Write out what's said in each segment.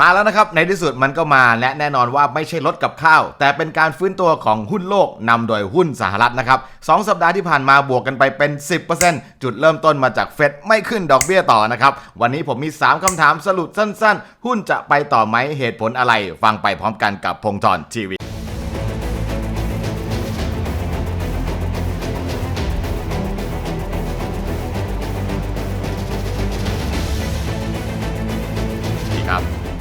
มาแล้วนะครับ ในที่สุดมันก็มาและแน่นอนว่าไม่ใช่ลดกับข้าว แต่เป็นการฟื้นตัวของหุ้นโลกนำโดยหุ้นสหรัฐนะครับสองสัปดาห์ที่ผ่านมาบวกกันไปเป็น 10%จุดเริ่มต้นมาจากเฟดไม่ขึ้นดอกเบี้ยต่อนะครับ วันนี้ผมมี 3คำถามสรุปสั้น ๆ หุ้นจะไปต่อไหมเหตุผลอะไร ฟังไปพร้อมกันกับพงศ์ธรทีวี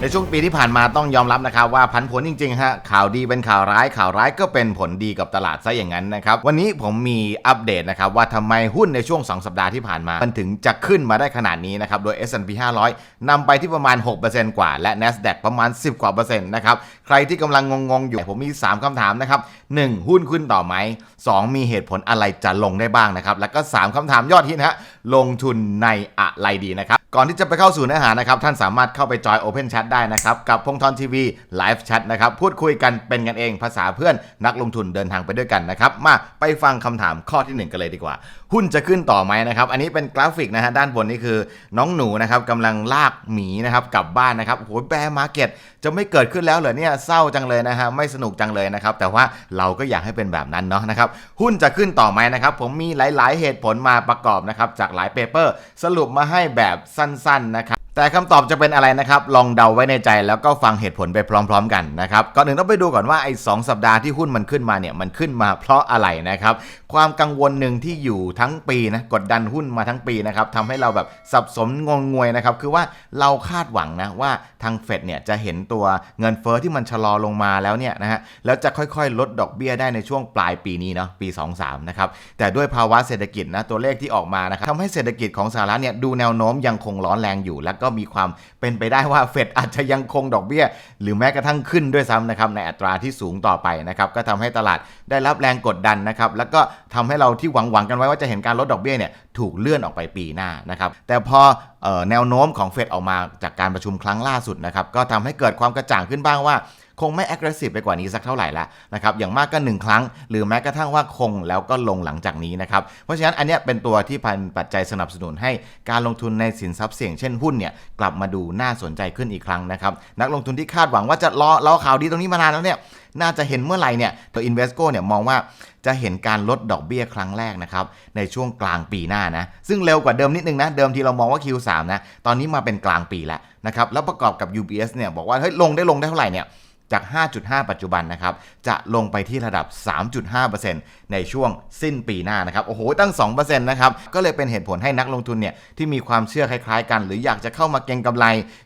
ในช่วงปีที่ผ่านมาต้องยอมรับนะครับว่าพันผลจริงๆฮะข่าวดีเป็นข่าวร้ายข่าวร้ายก็เป็นผลดีกับตลาดซะอย่างนั้นนะครับวันนี้ผมมีอัปเดตนะครับว่าทำไมหุ้นในช่วง 2 สัปดาห์ที่ผ่านมา มันถึงจะขึ้นมาได้ขนาดนี้นะครับโดย S&P 500นำไปที่ประมาณ 6%กว่า และ NASDAQ ประมาณ 10 กว่าเปอร์เซ็นต์นะครับใครที่กำลังงงๆอยู่ผมมี 3คำถามนะครับ 1. หุ้นขึ้นต่อไหม 2. มีเหตุผลอะไรจะลงได้บ้างนะครับแล้วก็ 3คำถามยอดฮิตฮะลงทุนในอะไรดีนะครับ ก่อนที่จะไปเข้าสู่เนื้อหานะครับ ท่านสามารถเข้าไปจอย Open Chat ได้นะครับ กับพงทอนทีวีไลฟ์แชทนะครับ พูดคุยกันเป็นกันเองภาษาเพื่อนนักลงทุนเดินทางไปด้วยกันนะครับ มาไปฟังคำถามข้อทีหนึ่1 กันเลยดีกว่า หุ้นจะขึ้นต่อไหมนะครับ อันนี้เป็นกราฟิกนะฮะด้านบนนี่คือ น้องหนูนะครับกำลังลากหมีนะครับกลับบ้านนะครับโอ้โหแบร์มาร์เก็ตจะไม่เกิดขึ้นแล้วเหรอเนี่ยเศร้าจังเลยนะฮะไม่สนุกจังเลยนะครับแต่ว่าเราก็อยากให้เป็นแบบนั้นเนาะนะครับหุ้นจะขึ้นต่อไหมนะครับผมมีหลาย ๆ เหตุผลมาประกอบนะครับจากหลายเปเปอร์สรุปมาให้แบบสั้นๆนะครับ แต่คำตอบจะเป็นอะไรนะครับ ลองเดาไว้ในใจแล้วก็ฟังเหตุผลไปพร้อม ๆ กันนะครับก่อนอื่นต้องไปดูก่อนว่าไอ้สสัปดาห์ที่หุ้นมันขึ้นมาเนี่ยมันขึ้นมาเพราะอะไรนะครับ ความกังวลหนึ่งที่อยู่ทั้งปีนะกดดันหุ้นมาทั้งปีนะครับทำให้เราแบบสับสนงงงวยนะครับคือว่าเราคาดหวังนะว่าทางเฟดเนี่ยจะเห็นตัวเงินเฟอ้อที่มันชะลอลงมาแล้วเนี่ยนะฮะแล้วจะค่อยๆ ลดดอกเบี้ยได้ในช่วงปลายปีนี้เนาะปี 23นะครับแต่ด้วยภาวะเศรษฐกิจนะตัวเลขที่ออกมานะครับทำให้เศรษฐกิจของสหรัฐเนี่ยดูแนวโน้มยังคงร้อนแรงอยู่แล้วก็มีความเป็นไปได้ว่าเฟดอาจจะยังคงดอกเบี้ย หรือแม้กระทั่งขึ้นด้วยซ้ำนะครับในอัตราที่สูงต่อไปนะครับก็ทำให้ตลาดได้รับแรงกดดันนะครับแล้วก็ทำให้เราที่หวังหวังกันไว้ว่าจะเห็นการลดดอกเบี้ยเนี่ยถูกเลื่อนออกไปปีหน้านะครับแต่พอออแนวโน้มของเฟดออกมาจากการประชุมครั้งล่าสุดนะครับก็ทำให้เกิดความกระจ่างขึ้นบ้างว่า คงไม่ aggressive ไปกว่านี้สักเท่าไหร่ละนะครับอย่างมากก็ 1 ครั้ง หรือแม้กระทั่งว่าคงแล้วก็ลงหลังจากนี้นะครับเพราะฉะนั้นอันนี้เป็นตัวที่พันปัจจัยสนับสนุนให้การลงทุนในสินทรัพย์เสี่ยงเช่นหุ้นเนี่ยกลับมาดูน่าสนใจขึ้นอีกครั้งนะครับนักลงทุนที่คาดหวังว่าจะรอรอข่าวดีตรงนี้มานานแล้วเนี่ยน่าจะเห็นเมื่อไหร่เนี่ยตัว Invesco เนี่ยมองว่าจะเห็นการลดดอกเบี้ยครั้งแรกนะครับในช่วงกลางปีหน้านะซึ่งเร็วกว่าเดิมนิดนึงนะเดิมที่เรามองว่า Q3 นะตอนนี้มาเป็นกลางปีแล้วนะครับแล้วประกอบกับ UBS เนี่ยบอกว่าเฮ้ยลงได้ลงได้เท่าไหร่เนี่ย จาก 5.5 ปัจจุบันนะครับ จะลงไปที่ระดับ 3.5%ในช่วงสิ้นปีหน้านะครับ โอ้โห ตั้ง 2%นะครับ ก็เลยเป็นเหตุผลให้นักลงทุนเนี่ยที่มีความเชื่อคล้ายๆกัน หรืออยากจะเข้ามาเก็งกำไร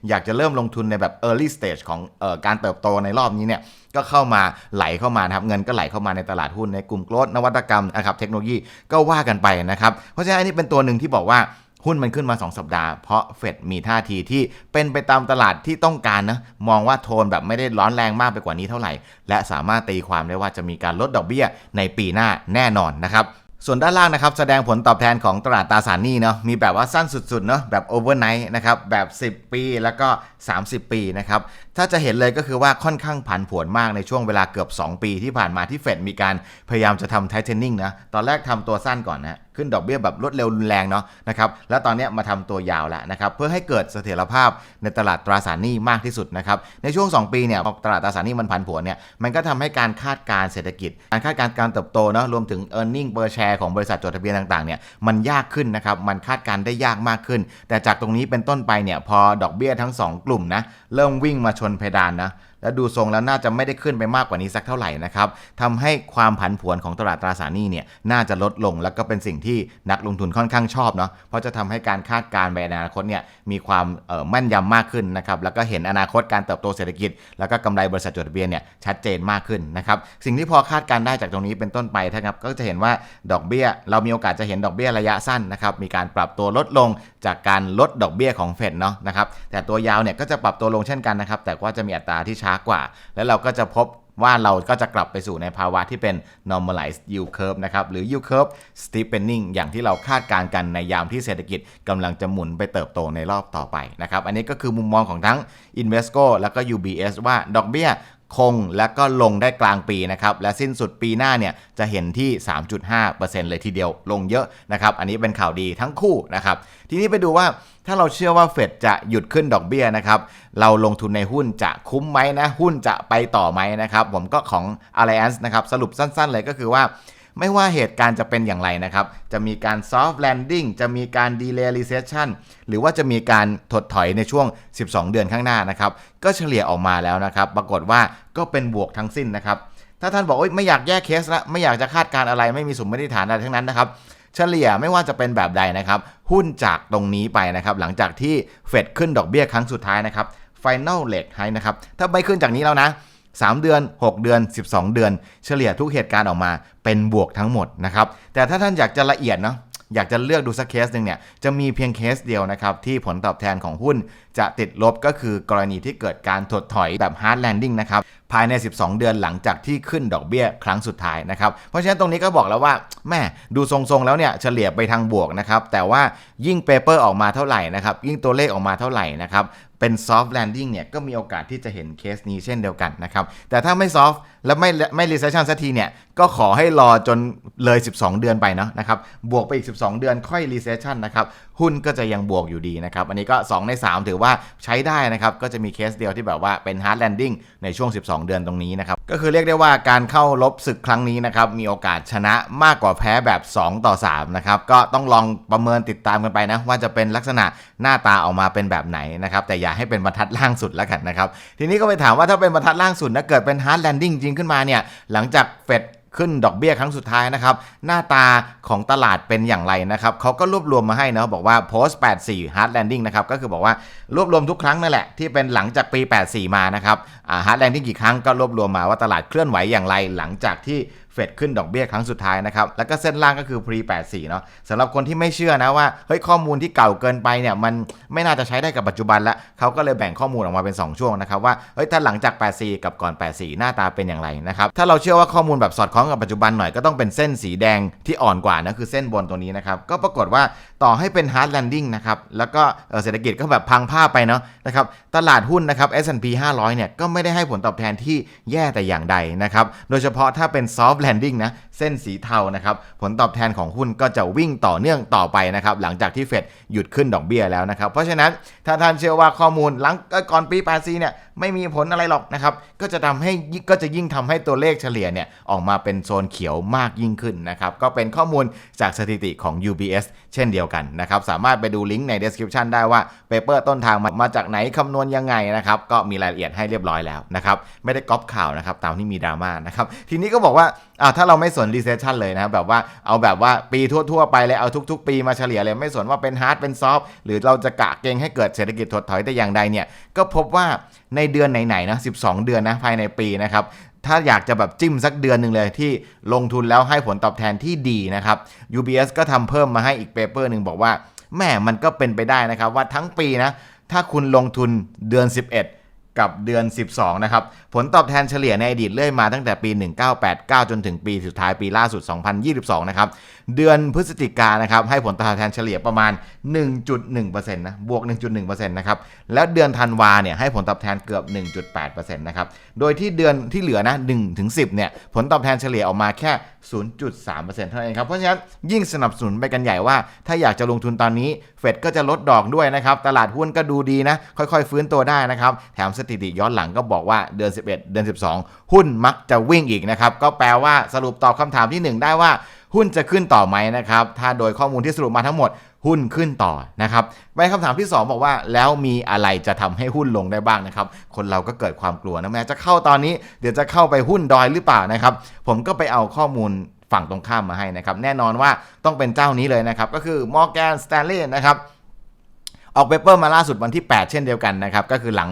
อยากจะเริ่มลงทุนในแบบ early stage ของออการเติบโตในรอบนี้เนี่ยก็เข้ามาไหลเข้ามานะครับเงินก็ไหลเข้ามาในตลาดหุ้นในกลุ่มโกลดนวัตกรรมนะครับเทคโนโลยีก็ว่ากันไปนะครับเพราะฉะนั้นนนี้เป็นตัวหนึ่งที่บอกว่า หุ้นมันขึ้นมา 2 สัปดาห์ เพราะเฟดมีท่าทีที่เป็นไปตามตลาดที่ต้องการนะ มองว่าโทนแบบไม่ได้ร้อนแรงมากไปกว่านี้เท่าไหร่ และสามารถตีความได้ว่าจะมีการลดดอกเบี้ยในปีหน้าแน่นอนนะครับ ส่วนด้านล่างนะครับแสดงผลตอบแทนของตลาดตราสารหนี้เนาะมีแบบว่าสั้นสุดๆเนาะแบบโอเวอร์ไนท์นะครับแบบ 10 ปีแล้วก็ 30 ปีนะครับถ้าจะเห็นเลยก็คือว่าค่อนข้างผันผวนมากในช่วงเวลาเกือบ 2 ปีที่ผ่านมาที่เฟดมีการพยายามจะทำไทเทนนิ่งนะตอนแรกทำตัวสั้นก่อนนะขึ้นดอกเบี้ยแบบรวดเร็วรุนแรงเนาะนะครับแล้วตอนนี้มาทำตัวยาวแล้วนะครับเพื่อให้เกิดเสถียรภาพในตลาดตราสารหนี้มากที่สุดนะครับในช่วง 2 ปีเนี่ยตลาดตราสารหนี้มันผันผวนเนี่ยมันก็ทำให้การคาดการเศรษฐกิจ การคาดการการเติบโตเนาะรวมถึง e a r n i n g per share ของบริษัทจดทะเบียนต่างๆเนี่ยมันยากขึ้นนะครับมันคาดการได้ยากมากขึ้น แต่จากตรงนี้เป็นต้นไปเนี่ยพอดอกเบี้ยทั้ง 2 กลุ่มนะเริ่มวิ่งมาชนเพดานนะ และดูทรงแล้วน่าจะไม่ได้ขึ้นไปมากกว่านี้สักเท่าไหร่นะครับทำให้ความผันผวนของตลาดตราสารหนี้เนี่ยน่าจะลดลงแล้วก็เป็นสิ่งที่นักลงทุนค่อนข้างชอบเนาะเพราะจะทำให้การคาดการณ์ไปอนาคตเนี่ยมีความเอ่นยำมากขึ้นนะครับแล้วก็เห็นอนาคตการเติบโตเศรษฐกิจ แล้วก็กำไรบริษัทจดทะเบียนเนี่ยชัดเจนมากขึ้นนะครับสิ่งที่พอคาดการณ์ได้จากตรงนี้เป็นต้นไปนะครับก็จะเห็นว่าดอกเบี้ย เรามีโอกาสจะเห็นดอกเบี้ยระยะสั้นนะครับมีการปรับตัวลดลงจากการลดดอกเบี้ยของเฟดเนาะนะครับแต่ตัวยาวเนี่ยก็จะปรับตัวลงเช่นกันนะครับแต่ว่าจะมีอัตราที่ช้ากว่า แล้วเราก็จะพบว่าเราก็จะกลับไปสู่ในภาวะที่เป็น normalized yield curve นะครับ หรือ yield curve steepening อย่างที่เราคาดการณ์กันในยามที่เศรษฐกิจกำลังจะหมุนไปเติบโตในรอบต่อไปนะครับ อันนี้ก็คือมุมมองของทั้ง Invesco แล้วก็ UBS ว่าดอกเบี้ย คงและก็ลงได้กลางปีนะครับและสิ้นสุดปีหน้าเนี่ยจะเห็นที่ 3.5%เลยทีเดียวลงเยอะนะครับอันนี้เป็นข่าวดีทั้งคู่นะครับทีนี้ไปดูว่าถ้าเราเชื่อว่าเฟดจะหยุดขึ้นดอกเบี้ยนะครับเราลงทุนในหุ้นจะคุ้มไหมนะหุ้นจะไปต่อไหมนะครับผมก็ของ Alliance นะครับสรุปสั้นๆเลยก็คือว่า ไม่ว่าเหตุการณ์จะเป็นอย่างไรนะครับ จะมีการ soft landing จะมีการ delay recession หรือว่าจะมีการถดถอยในช่วง 12 เดือนข้างหน้านะครับ ก็เฉลี่ยออกมาแล้วนะครับ ปรากฏว่าก็เป็นบวกทั้งสิ้นนะครับ ถ้าท่านบอกไม่อยากแยกเคสละไม่อยากจะคาดการณ์อะไรไม่มีสมมติฐานอะไรทั้งนั้นนะครับเฉลี่ยไม่ว่าจะเป็นแบบใดนะครับ หุ้นจากตรงนี้ไปนะครับ หลังจากที่เฟดขึ้นดอกเบี้ยครั้งสุดท้ายนะครับ final rate hike นะครับ ถ้าไม่ขึ้นจากนี้แล้วนะ 3 เดือน 6 เดือน 12 เดือน เฉลี่ยทุกเหตุการณ์ออกมาเป็นบวกทั้งหมดนะครับ แต่ถ้าท่านอยากจะละเอียดเนาะอยากจะเลือกดูสักเคสหนึ่งเนี่ยจะมีเพียงเคสเดียวนะครับที่ผลตอบแทนของหุ้นจะติดลบก็คือกรณีที่เกิดการถดถอยแบบ hard landing นะครับภายใน 12 เดือนหลังจากที่ขึ้นดอกเบี้ยครั้งสุดท้ายนะครับ เพราะฉะนั้นตรงนี้ก็บอกแล้วว่าแม่ดูทรงๆแล้วเนี่ยเฉลี่ยไปทางบวกนะครับ แต่ว่ายิ่งเปเปอร์ออกมาเท่าไหร่นะครับ ยิ่งตัวเลขออกมาเท่าไหร่นะครับ เป็นซอฟต์แลนดิ้งเนี่ยก็มีโอกาสที่จะเห็นเคสนี้เช่นเดียวกันนะครับแต่ถ้าไม่ซอฟต์ และไม่ไม่ recession สักทีเนี่ย ก็ขอให้รอจนเลย 12 เดือนไปเนาะนะครับ บวกไปอีก 12 เดือนค่อย recession นะครับ หุ้นก็จะยังบวกอยู่ดีนะครับ อันนี้ก็ 2 ใน 3 ถือว่าใช้ได้นะครับ ก็จะมีเคสเดียวที่แบบว่าเป็น hard landing ในช่วง 12 เดือนตรงนี้นะครับ ก็คือเรียกได้ว่าการเข้าลบศึกครั้งนี้นะครับ มีโอกาสชนะมากกว่าแพ้แบบ 2 ต่อ 3 นะครับ ก็ต้องลองประเมินติดตามกันไปนะว่าจะเป็นลักษณะหน้าตาออกมาเป็นแบบไหนนะครับแต่อย่าให้เป็นบรรทัดล่างสุดแล้วกันนะครับทีนี้ก็ไปถามว่าถ้าเป็นบรรทัดล่างสุดนะเกิดเป็น hard landing จริงขึ้นมาเนี่ยหลังจากเฟดขึ้นดอกเบี้ยครั้งสุดท้ายนะครับหน้าตาของตลาดเป็นอย่างไรนะครับเขาก็รวบรวมมาให้นะบอกว่า post 84 hard landing นะครับก็คือบอกว่ารวบรวมทุกครั้งนั่นแหละที่เป็นหลังจากปี 84 มานะครับอ่า hard landing กี่ครั้งก็รวบรวมมาว่าตลาดเคลื่อนไหวอย่างไรหลังจากที่ เฟดขึ้นดอกเบี้ยครั้งสุดท้ายนะครับ แล้วก็เส้นล่างก็คือ pre 84เนาะสำหรับคนที่ไม่เชื่อนะว่าเฮ้ยข้อมูลที่เก่าเกินไปเนี่ยมันไม่น่าจะใช้ได้กับปัจจุบันล้วเขาก็เลยแบ่งข้อมูลออกมาเป็น 2 ช่วงนะครับว่าเฮ้ยถ้าหลังจาก 84 กับก่อน 84 หน้าตาเป็นอย่างไรนะครับถ้าเราเชื่อว่าข้อมูลแบบสอดคล้องกับปัจจุบันหน่อยก็ต้องเป็นเส้นสีแดงที่อ่อนกว่านะคือเส้นบนตัวนี้นะครับก็ปรากฏว่าต่อให้เป็น hard landing นะครับแล้วก็เศรษฐกิจก็แบบพังภาไปเนาะนะครับตลาดหุ้นนะครับ S&P 500เนี่ยก็ไม่ได้ให้ผลตอบแทนที่แย่แต่อย่างใดนะครับโดยเฉพาะถ้าเป็น soft landing นะเส้นสีเทานะครับผลตอบแทนของหุ้นก็จะวิ่งต่อเนื่องต่อไปนะครับหลังจากที่เฟดหยุดขึ้นดอกเบี้ยแล้วนะครับเพราะฉะนั้นถ้าท่านเชื่อว่าข้อมูลหลังก่อนปี84เนี่ยไม่มีผลอะไรหรอกนะครับก็จะทำให้ก็จะยิ่งทำให้ตัวเลขเฉลี่ยเนี่ยออกมาเป็นโซนเขียวมากยิ่งขึ้นนะครับก็เป็นข้อมูลจากสถิติของ UBS เช่นเดียวกันนะครับสามารถไปดูลิงก์ใน description ได้ว่าเปเปอร์ต้นทางมามาจากไหนคำนวณยังไงนะครับก็มีรายละเอียดให้เรียบร้อยแล้วนะครับไม่ได้ก๊อปข่าวนะครับตามที่มีดราม่านะครับทีนี้ก็บอกว่า อ่าถ้าเราไม่สน recession เลยนะครับแบบว่าเอาแบบว่าปีทั่ว ๆ ไปเลยเอาทุก ๆ ปีมาเฉลี่ยเลยไม่สนว่าเป็น hard เป็น soft หรือเราจะกะเกงให้เกิดเศรษฐกิจถดถอยแต่อย่างใดเนี่ยก็พบว่าในเดือนไหนๆนะ12 เดือนนะภายในปีนะครับถ้าอยากจะแบบจิ้มสักเดือนหนึ่งเลยที่ลงทุนแล้วให้ผลตอบแทนที่ดีนะครับ UBS ก็ทำเพิ่มมาให้อีกเปเปอร์หนึ่งบอกว่าแม่มันก็เป็นไปได้นะครับว่าทั้งปีนะถ้าคุณลงทุนเดือน 11 กับเดือน 12 นะครับ ผลตอบแทนเฉลี่ยในอดีตเรื่อยมาตั้งแต่ปี 1989 จนถึงปีสุดท้ายปีล่าสุด 2022 นะครับ เดือนพฤศจิกานะครับ ให้ผลตอบแทนเฉลี่ยประมาณ 1.1%นะบวก 1.1%นะครับ แล้วเดือนธันวาเนี่ยให้ผลตอบแทนเกือบ 1.8%นะครับ โดยที่เดือนที่เหลือนะ1ถึง10 เนี่ย ผลตอบแทนเฉลี่ยออกมาแค่ 0.3%เท่านั้นครับ เพราะฉะนั้นยิ่งสนับสนุนไปกันใหญ่ว่า ถ้าอยากจะลงทุนตอนนี้ เฟดก็จะลดดอกด้วยนะครับ ตลาดหุ้นก็ดูดีนะ ค่อย ๆ ฟื้นตัวได้นะครับ แถมสถิติย้อนหลังก็บอกว่าเดือน 11 เดือน 12 หุ้นมักจะวิ่งอีกนะครับ ก็แปลว่าสรุปตอบคำถามที่ 1 ได้ว่าหุ้นจะขึ้นต่อไหมนะครับ ถ้าโดยข้อมูลที่สรุปมาทั้งหมดหุ้นขึ้นต่อนะครับไปคำถามที่ 2 บอกว่า แล้วมีอะไรจะทำให้หุ้นลงได้บ้างนะครับ คนเราก็เกิดความกลัวนะแม้จะเข้าตอนนี้เดี๋ยวจะเข้าไปหุ้นดอยหรือเปล่านะครับ ผมก็ไปเอาข้อมูลฝั่งตรงข้ามมาให้นะครับ แน่นอนว่าต้องเป็นเจ้านี้เลยนะครับ ก็คือ Morgan Stanley นะครับ ออกเปเปอร์มาล่าสุดวันที่ 8 เช่นเดียวกันนะครับ ก็คือหลัง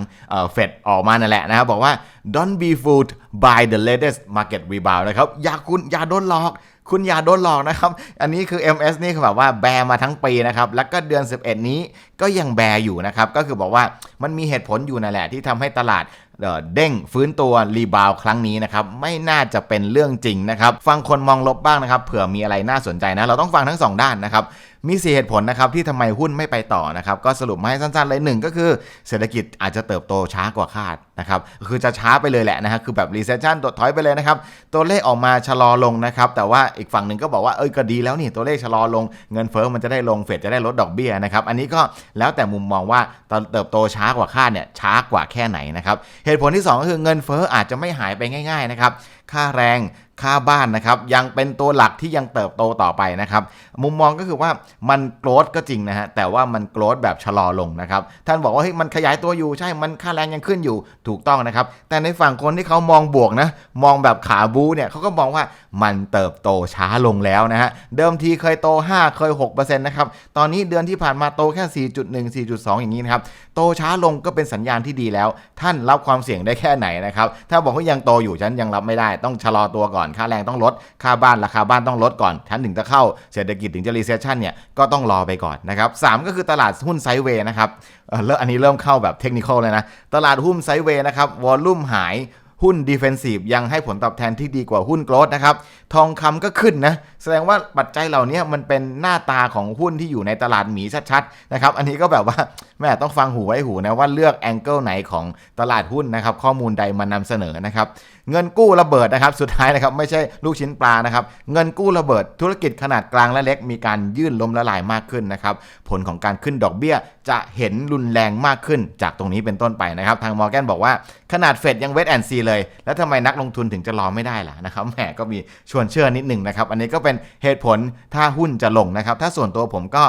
เฟดออกมานั่นแหละนะครับ บอกว่า don't be fooled by the latest market rebound นะครับ อย่าคุณอย่าโดนหลอก คุณอย่าโดนหลอกนะครับ อันนี้คือ MS นี่คือแบบว่าแบร์มาทั้งปีนะครับ แล้วก็เดือน 11 นี้ก็ยังแบร์อยู่นะครับ ก็คือบอกว่ามันมีเหตุผลอยู่นั่นแหละที่ทำให้ตลาดเอ่อเด้งฟื้นตัวรีบาวครั้งนี้นะครับ ไม่น่าจะเป็นเรื่องจริงนะครับ ฟังคนมองลบบ้างนะครับ เผื่อมีอะไรน่าสนใจนะ เราต้องฟังทั้งสองด้านนะครับ มีสี่เหตุผลนะครับที่ทำไมหุ้นไม่ไปต่อนะครับก็สรุปมาให้สั้นๆเลยหนึ่งก็คือเศรษฐกิจอาจจะเติบโตช้ากว่าคาดนะครับคือจะช้าไปเลยแหละนะฮะคือแบบ recession ตัวถอยไปเลยนะครับตัวเลขออกมาชะลอลงนะครับแต่ว่าอีกฝั่งหนึ่งก็บอกว่าเอ้ยก็ดีแล้วนี่ตัวเลขชะลอลงเงินเฟ้อมันจะได้ลงเฟดจะได้ลดดอกเบี้ยนะครับอันนี้ก็แล้วแต่มุมมองว่าตอนเติบโตช้ากว่าคาดเนี่ยช้ากว่าแค่ไหนนะครับเหตุผลที่ 2 ก็คือเงินเฟ้ออาจจะไม่หายไปง่ายๆนะครับ ค่าแรง ค่าบ้านนะครับ ยังเป็นตัวหลักที่ยังเติบโตต่อไปนะครับ มุมมองก็คือว่ามันโกรดก็จริงนะฮะ แต่ว่ามันโกรดแบบชะลอลงนะครับ ท่านบอกว่าเฮ้ยมันขยายตัวอยู่ ใช่ มันค่าแรงยังขึ้นอยู่ ถูกต้องนะครับ แต่ในฝั่งคนที่เขามองบวกนะ มองแบบขาบูเนี่ยเขาก็มองว่า มันเติบโตช้าลงแล้วนะฮะ เดิมทีเคยโต 5 เคย6%นะครับ ตอนนี้เดือนที่ผ่านมาโตแค่ 4.1 4.2 อย่างนี้นะครับ โตช้าลงก็เป็นสัญญาณที่ดีแล้ว ท่านรับความเสี่ยงได้แค่ไหนนะครับ ถ้าบอกว่ายังโตอยู่ฉันยังรับไม่ได้ ต้องชะลอตัวก่อน ค่าแรงต้องลด ค่าบ้านราคาบ้านต้องลดก่อนฉันถึงจะเข้า เศรษฐกิจถึงจะรีเซชชันเนี่ย ก็ต้องรอไปก่อนนะครับสามก็คือตลาดหุ้นไซด์เวย์นะครับเอออันนี้เริ่มเข้าแบบเทคนิคเลยนะ ตลาดหุ้นไซด์เวย์นะครับ วอลลุ่มหาย หุ้นดิเฟนซีฟยังให้ผลตอบแทนที่ดีกว่าหุ้นโกลดนะครับ ทองคำก็ขึ้นนะ แสดงว่าปัจจัยเหล่านี้มันเป็นหน้าตาของหุ้นที่อยู่ในตลาดหมีชัดๆนะครับ อันนี้ก็แบบว่าแม่ต้องฟังหูไว้หูนะว่าเลือกแองเกิลไหนของตลาดหุ้นนะครับ ข้อมูลใดมานำเสนอนะครับเงินกู้ระเบิดนะครับ สุดท้ายนะครับไม่ใช่ลูกชิ้นปลานะครับ เงินกู้ระเบิดธุรกิจขนาดกลางและเล็กมีการยื่นล้มละลายมากขึ้นนะครับ ผลของการขึ้นดอกเบี้ยจะเห็นรุนแรงมากขึ้นจากตรงนี้เป็นต้นไปนะครับ ทางมอร์แกนบอกว่าขนาดเฟดยังเวทแอนซีเลย แล้วทำไมนักลงทุนถึงจะรอไม่ได้ล่ะนะครับแหมก็มีชวนเชื่อนิดหนึ่งนะครับ อันนี้ก็เป็นเหตุผลถ้าหุ้นจะลงนะครับ ถ้าส่วนตัวผมก็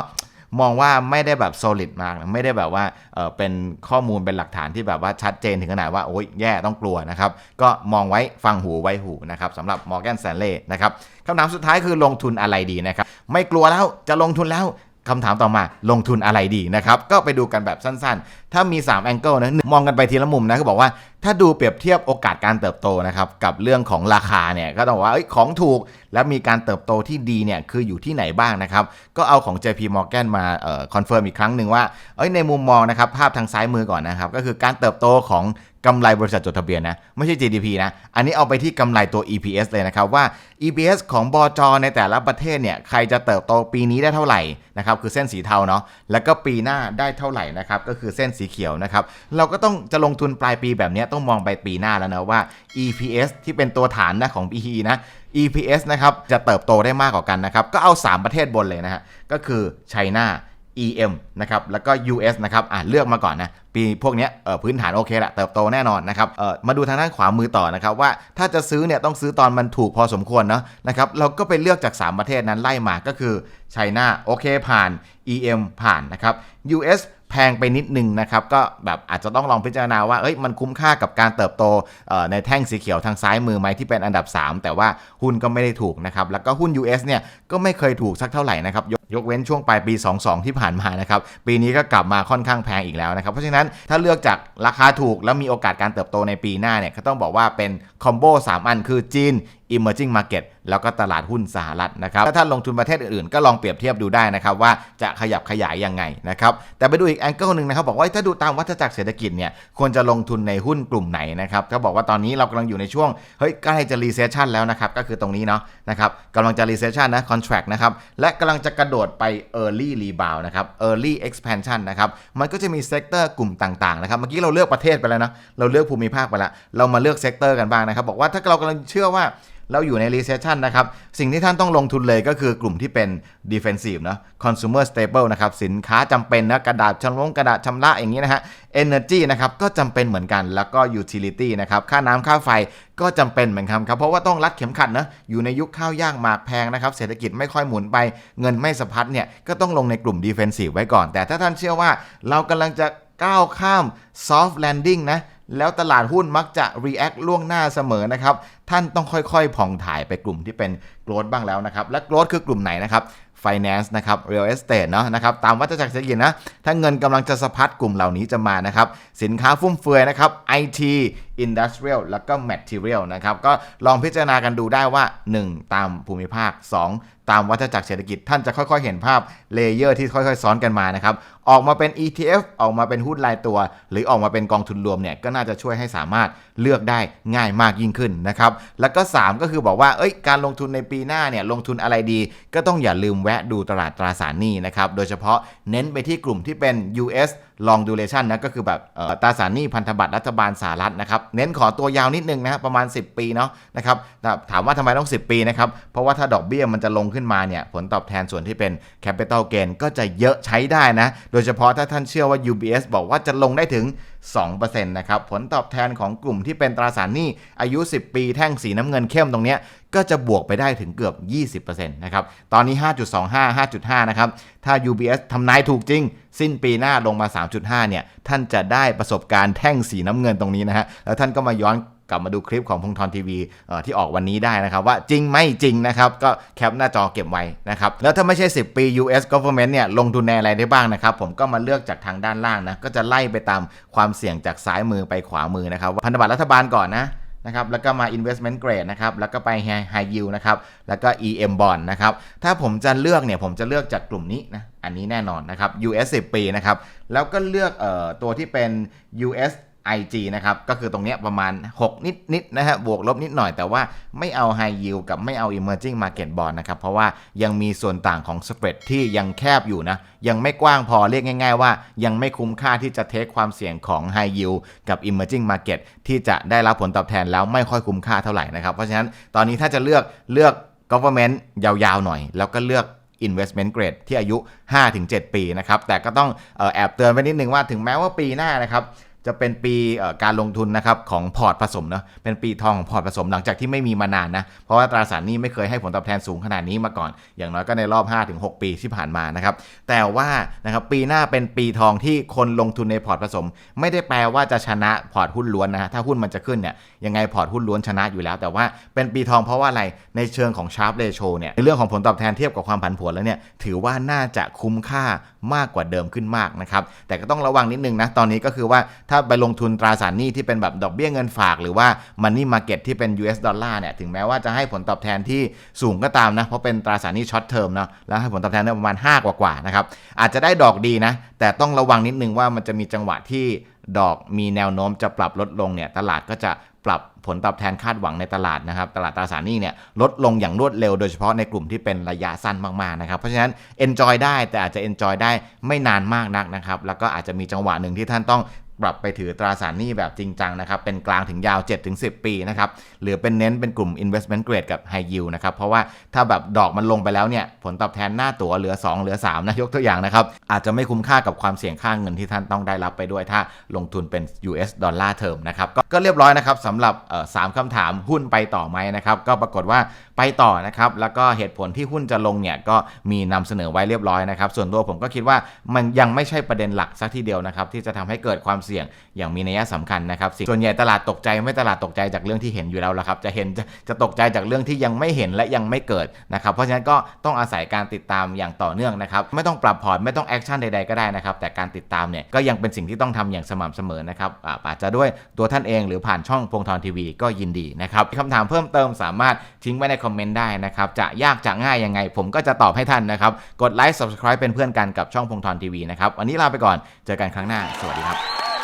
มองว่าไม่ได้แบบ solid มากไม่ได้แบบว่าเเป็นข้อมูลเป็นหลักฐานที่แบบว่าชัดเจนถึงขนาดว่าโอ้ยแย่ต้องกลัวนะครับ ก็มองไว้ฟังหูไว้หูนะครับสำหรับ Morgan Stanley นะครับคำถามสุดท้ายคือลงทุนอะไรดีนะครับ ไม่กลัวแล้วจะลงทุนแล้วคำถามต่อมาลงทุนอะไรดีนะครับ ก็ไปดูกันแบบสั้นๆ ถ้ามี 3 angle นะมองกันไปทีละมุมนะก็บอกว่า ถ้าดูเปรียบเทียบโอกาสการเติบโตนะครับกับเรื่องของราคาเนี่ยก็ต้องว่าของถูกแล้วมีการเติบโตที่ดีเนี่ยคืออยู่ที่ไหนบ้างนะครับ ก็เอาของ JP Morgan มาคอนเฟิร์มอีกครั้งหนึ่งว่าเอ้ยในมุมมองนะครับภาพทางซ้ายมือก่อนนะครับ ก็คือการเติบโตของกำไรบริษัทจดทะเบียนนะไม่ใช่ GDP นะ อันนี้เอาไปที่กำไรตัว EPS เลยนะครับว่า EPS ของบจในแต่ละประเทศเนี่ยใครจะเติบโตปีนี้ได้เท่าไหร่นะครับคือเส้นสีเทาเนาะแล้วก็ปีหน้าได้เท่าไหร่นะครับก็คือเส้นสีเขียวนะครับเราก็ต้องจะลงทุนปลายปีแบบนี้ต้องมองไปปีหน้าแล้วนะว่า EPS ที่เป็นตัวฐานนะของ PE นะ EPS นะครับจะเติบโตได้มากกว่ากันนะครับ ก็เอา 3 ประเทศบนเลยนะฮะ ก็คือไชน่า EM นะครับ แล้วก็ US นะครับอ่าเลือกมาก่อนนะ ปีพวกเนี้ยเออพื้นฐานโอเคแหละ เติบโตแน่นอนนะครับเออมาดูทางด้านขวามือต่อนะครับว่าถ้าจะซื้อเนี่ยต้องซื้อตอนมันถูกพอสมควรเนาะนะครับ เราก็ไปเลือกจาก 3 ประเทศนั้นไล่มาก็คือไชน่าโอเคผ่าน EM ผ่านนะครับ US แพงไปนิดนึงนะครับก็แบบอาจจะต้องลองพิจารณาว่าเอ้ยมันคุ้มค่ากับการเติบโตในแท่งสีเขียวทางซ้ายมือไหมที่เป็นอันดับ 3 แต่ว่าหุ้นก็ไม่ได้ถูกนะครับแล้วก็หุ้น US เนี่ยก็ไม่เคยถูกสักเท่าไหร่นะครับ ยกเว้นช่วงปลายปี 22 ที่ผ่านมานะครับ ปีนี้ก็กลับมาค่อนข้างแพงอีกแล้วนะครับ เพราะฉะนั้นถ้าเลือกจากราคาถูกแล้วมีโอกาสการเติบโตในปีหน้าเนี่ยก็ต้องบอกว่าเป็นคอมโบ3 อันคือจีน emerging market แล้วก็ตลาดหุ้นสหรัฐนะครับถ้าท่านลงทุนประเทศอื่นๆ ก็ลองเปรียบเทียบดูได้นะครับว่าจะขยับขยายยังไงนะครับแต่ไปดูอีกแองเกิลหนึ่งนะครับบอกว่าถ้าดูตามวัฏจักรเศรษฐกิจเนี่ยควรจะลงทุนในหุ้นกลุ่มไหนนะครับเขาบอกว่าตอนนี้เรากำลังอยู่ในช่วงเฮ้ยใกล้จะ recession แล้วนะครับก็คือตรงนี้เนาะนะครับกำลังจะ recession นะ contract นะครับและกำลังจะกระโดดไป early rebound นะครับ early expansion นะครับ มันก็จะมีเซกเตอร์กลุ่มต่างๆนะครับ เมื่อกี้เราเลือกประเทศไปแล้วนะ เราเลือกภูมิภาคไปแล้ว เรามาเลือกเซกเตอร์กันบ้างนะครับ บอกว่าถ้าเรากำลังเชื่อว่า เราอยู่ใน recession นะครับ สิ่งที่ท่านต้องลงทุนเลยก็คือกลุ่มที่เป็น defensive นะ consumer staple นะครับ สินค้าจำเป็นนะ กระดาษชำระกระดาษชำระอย่างนี้นะฮะ energy นะครับ ก็จำเป็นเหมือนกัน แล้วก็ utility นะครับ ค่าน้ำค่าไฟก็จำเป็นเหมือนกันครับ เพราะว่าต้องรัดเข็มขัดนะ อยู่ในยุคข้าวยากหมากแพงนะครับ เศรษฐกิจไม่ค่อยหมุนไป เงินไม่สะพัดเนี่ย ก็ต้องลงในกลุ่ม defensive ไว้ก่อน แต่ถ้าท่านเชื่อว่าเรากำลังจะก้าวข้าม soft landing นะ แล้วตลาดหุ้นมักจะ react ล่วงหน้าเสมอนะครับ ท่านต้องค่อยๆ ผ่องถ่ายไปกลุ่มที่เป็น growth บ้างแล้วนะครับ และ growth คือกลุ่มไหนนะครับ finance นะครับ real estate เนาะนะครับ ตามวัฏจักรเศรษฐกิจนะ ถ้าเงินกำลังจะสะพัดกลุ่มเหล่านี้จะมานะครับ สินค้าฟุ่มเฟือยนะครับ IT Industrial แล้วก็ Material นะครับ ก็ลองพิจารณากันดูได้ว่า 1. ตามภูมิภาค 2 ตามวัฏจักรเศรษฐกิจ ท่านจะค่อยๆ เห็นภาพเลเยอร์ที่ค่อยๆ ซ้อนกันมานะครับ ออกมาเป็น ETF ออกมาเป็นหุ้นรายตัว หรือออกมาเป็นกองทุนรวมเนี่ยก็น่าจะช่วยให้สามารถเลือกได้ง่ายมากยิ่งขึ้นนะครับ แล้วก็ 3 ก็คือบอกว่าเอ้ยการลงทุนในปีหน้าเนี่ยลงทุนอะไรดี ก็ต้องอย่าลืมแวะดูตลาดตราสารหนี้นะครับโดยเฉพาะเน้นไปที่กลุ่มที่เป็น US long duration นะก็คือแบบตราสารหนี้พันธบัตรรัฐบาลสหรัฐนะครับ เน้นขอตัวยาวนิดนึงนะประมาณ 10 ปีเนาะนะครับถามว่าทำไมต้อง 10 ปีนะครับ เพราะว่าถ้าดอกเบี้ยมันจะลงขึ้นมาเนี่ยผลตอบแทนส่วนที่เป็น capital gain ก็จะเยอะใช้ได้นะ โดยเฉพาะถ้าท่านเชื่อว่า UBS บอกว่าจะลงได้ถึง 2%นะครับ ผลตอบแทนของกลุ่มที่เป็นตราสารหนี้อายุ 10 ปีแท่งสีน้ำเงินเข้มตรงนี้ก็จะบวกไปได้ถึงเกือบ 20%นะครับ ตอนนี้ 5.25 5.5 นะครับ ถ้า UBS ทำนายถูกจริง สิ้นปีหน้าลงมา 3.5 เนี่ย ท่านจะได้ประสบการณ์แท่งสีน้ำเงินตรงนี้นะฮะ แล้วท่านก็มาย้อน กลับมาดูคลิปของพงทรทีวีที่ออกวันนี้ได้นะครับว่าจริงไม่จริงนะครับก็แคปหน้าจอเก็บไว้นะครับแล้วถ้าไม่ใช่ 10 ปี US government เนี่ยลงทุนในอะไรได้บ้างนะครับผมก็มาเลือกจากทางด้านล่างนะก็จะไล่ไปตามความเสี่ยงจากซ้ายมือไปขวามือนะครับพันธบัตรรัฐบาลก่อนนะนะครับแล้วก็มา investment grade นะครับแล้วก็ไป high high yield นะครับแล้วก็ EM bond นะครับถ้าผมจะเลือกเนี่ยผมจะเลือกจากกลุ่มนี้นะอันนี้แน่นอนนะครับ US 10 ปีนะครับแล้วก็เลือกเอ่อตัวที่เป็น US IG นะครับ ก็คือตรงนี้ประมาณ 6 นิดนิดๆนะฮะบวกลบนิดหน่อยแต่ว่าไม่เอา high yield กับไม่เอา emerging market bond นะครับ เพราะว่ายังมีส่วนต่างของ spread ที่ยังแคบอยู่นะ ยังไม่กว้างพอเรียกง่าย ๆ ว่า ยังไม่คุ้มค่าที่จะเทคความเสี่ยงของ high yield กับ emerging market ที่จะได้รับผลตอบแทนแล้วไม่ค่อยคุ้มค่าเท่าไหร่นะครับ เพราะฉะนั้นตอนนี้ถ้าจะเลือกเลือก government ยาวๆหน่อย แล้วก็เลือก investment grade ที่อายุ 5-7 ปีนะครับแต่ก็ต้องออแอบเตือนไว้นิดนึงว่าถึงแม้ว่าปีหน้านะครับ จะเป็นปีการลงทุนนะครับของพอร์ตผสมเนาะเป็นปีทองของพอร์ตผสมหลังจากที่ไม่มีมานานนะเพราะว่าตราสารนี้ไม่เคยให้ผลตอบแทนสูงขนาดนี้มาก่อน อย่างน้อยก็ในรอบ 5-6 ปีที่ผ่านมานะครับแต่ว่านะครับปีหน้าเป็นปีทองที่คนลงทุนในพอร์ตผสม ไม่ได้แปลว่าจะชนะพอร์ตหุ้นล้วนนะฮะถ้าหุ้นมันจะขึ้นเนี่ยยังไงพอร์ตหุ้นล้วนชนะอยู่แล้ว แต่ว่าเป็นปีทองเพราะว่าอะไรในเชิงของชาร์ปเรโชเนี่ยในเรื่องของผลตอบแทนเทียบกับความผันผวนแล้วเนี่ยถือว่าน่าจะคุ้มค่ามากกว่าเดิมขึ้นมากนะครับแต่ก็ต้องระวังนิดนึงนะตอนนี้ก็คือว่าถ้าไปลงทุนตราสารหนี้ที่เป็นแบบดอกเบี้ยเงินฝาก หรือว่ามันนี่มาเก็ตที่เป็น US ดอลลาร์เนี่ยถึงแม้ว่าจะให้ผลตอบแทนที่สูงก็ตามนะ เพราะเป็นตราสารหนี้ช็อตเทอมเนาะแล้วให้ผลตอบแทนประมาณ 5 กว่าๆนะครับอาจจะได้ดอกดีนะ แต่ต้องระวังนิดนึงว่ามันจะมีจังหวะที่ดอกมีแนวโน้มจะปรับลดลงเนี่ยตลาดก็จะปรับผลตอบแทนคาดหวังในตลาดนะครับ ตลาดตราสารหนี้เนี่ยลดลงอย่างรวดเร็วโดยเฉพาะในกลุ่มที่เป็นระยะสั้นมากๆนะครับ เพราะฉะนั้น enjoy ได้แต่อาจจะ enjoy ได้ไม่นานมากนักนะครับ แล้วก็อาจจะมีจังหวะหนึ่งที่ท่านต้อง ปรับไปถือตราสารหนี้แบบจริงจังนะครับ เป็นกลางถึงยาว 7-10 ปีนะครับ หรือเป็นเน้นเป็นกลุ่ม investment grade กับ high yield นะครับ เพราะว่าถ้าแบบดอกมันลงไปแล้วเนี่ยผลตอบแทนหน้าตั๋วเหลือ 2 เหลือ3นะยกตัวอย่างนะครับ อาจจะไม่คุ้มค่ากับความเสี่ยงค่าเงินที่ท่านต้องได้รับไปด้วยถ้าลงทุนเป็น US ดอลลาร์เทอมนะครับก็ก็เรียบร้อยนะครับสำหรับสามคำถามหุ้นไปต่อไหมนะครับก็ปรากฏว่าไปต่อนะครับแล้วก็เหตุผลที่หุ้นจะลงเนี่ยก็มีนำเสนอไว้เรียบร้อยนะครับส่วนตัวผมก็คิดว่ามันยังไม่ใช่ประเด็นหลักสักทีเดียวนะครับที่จะทำให้เกิดความเสี่ยง อย่างมีนัยสำคัญนะครับส่วนใหญ่ตลาดตกใจไม่ตลาดตกใจจากเรื่องที่เห็นอยู่แล้วละครับจะเห็นจะจะตกใจจากเรื่องที่ยังไม่เห็นและยังไม่เกิดนะครับเพราะฉะนั้นก็ต้องอาศัยการติดตามอย่างต่อเนื่องนะครับไม่ต้องปรับพอร์ตไม่ต้องแอคชั่นใดๆก็ได้นะครับแต่การติดตามเนี่ยก็ยังเป็นสิ่งที่ต้องทำอย่างสม่ำเสมอนะครับอาจจะด้วยตัวท่านเองหรือผ่านช่องพงทรทีวีก็ยินดีนะครับคำถามเพิ่มเติมสามารถทิ้งไว้ในคอมเมนต์ได้นะครับจะยากจะง่ายยังไง ผมก็จะตอบให้ท่านนะครับกดไลค์ subscribe เป็นเพื่อนกันกับช่องพงทรทีวีนะครับวันนี้ลาไปก่อนเจอกันครั้งหน้า สวัสดีครับ